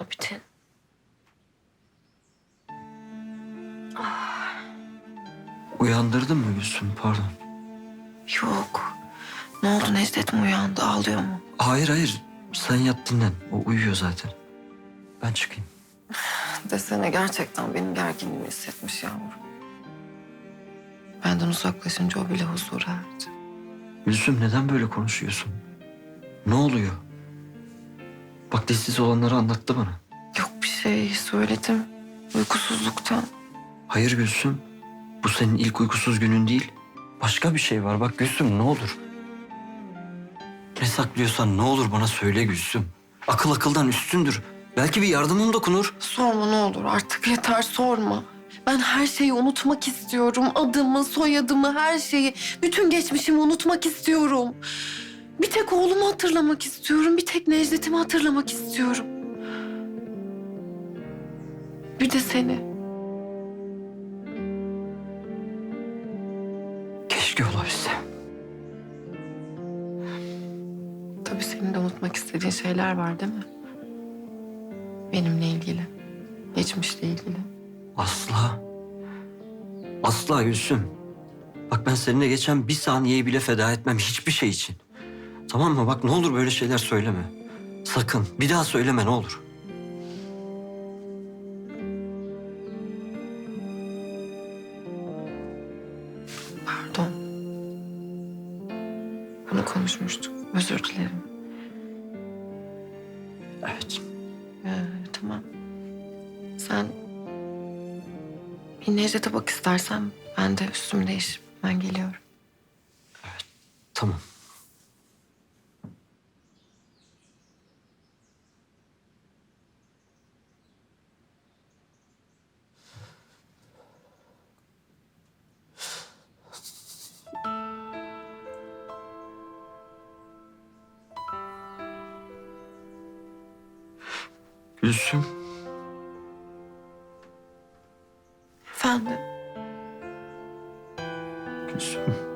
Abidin. Uyandırdın mı Gülsüm pardon. Yok. Ne oldu Necdet mi uyandı? Ağlıyor mu? Hayır hayır sen yat dinlen. O uyuyor zaten. Ben çıkayım. Desene gerçekten benim gerginliğimi hissetmiş yavrum. Benden uzaklaşınca o bile huzur erdi. Gülsüm neden böyle konuşuyorsun? Ne oluyor? Bak dişsiz olanları anlattı bana. Yok bir şey söyledim. Uykusuzluktan. Hayır Gülsüm. Bu senin ilk uykusuz günün değil. Başka bir şey var. Bak Gülsüm ne olur. Ne saklıyorsan ne olur bana söyle Gülsüm. Akıl akıldan üstündür. Belki bir yardımım dokunur. Sorma ne olur artık yeter sorma. Ben her şeyi unutmak istiyorum. Adımı, soyadımı, her şeyi. Bütün geçmişimi unutmak istiyorum. Bir tek oğlumu hatırlamak istiyorum. Bir tek Necdet'imi hatırlamak istiyorum. Bir de seni. Keşke olabilse. Tabii senin de unutmak istediğin şeyler var değil mi? Benimle ilgili. Geçmişle ilgili. Asla. Asla Gülsüm. Bak ben seninle geçen bir saniyeyi bile feda etmem hiçbir şey için. Tamam mı? Bak ne olur böyle şeyler söyleme. Sakın. Bir daha söyleme ne olur. Pardon. Bunu konuşmuştuk. Özür dilerim. Evet. Ee, tamam. Sen bir Necdet'e bak istersen ben de üstümü değişip ben geliyorum. Tamam. Gülsüm. Efendim? Gülsüm.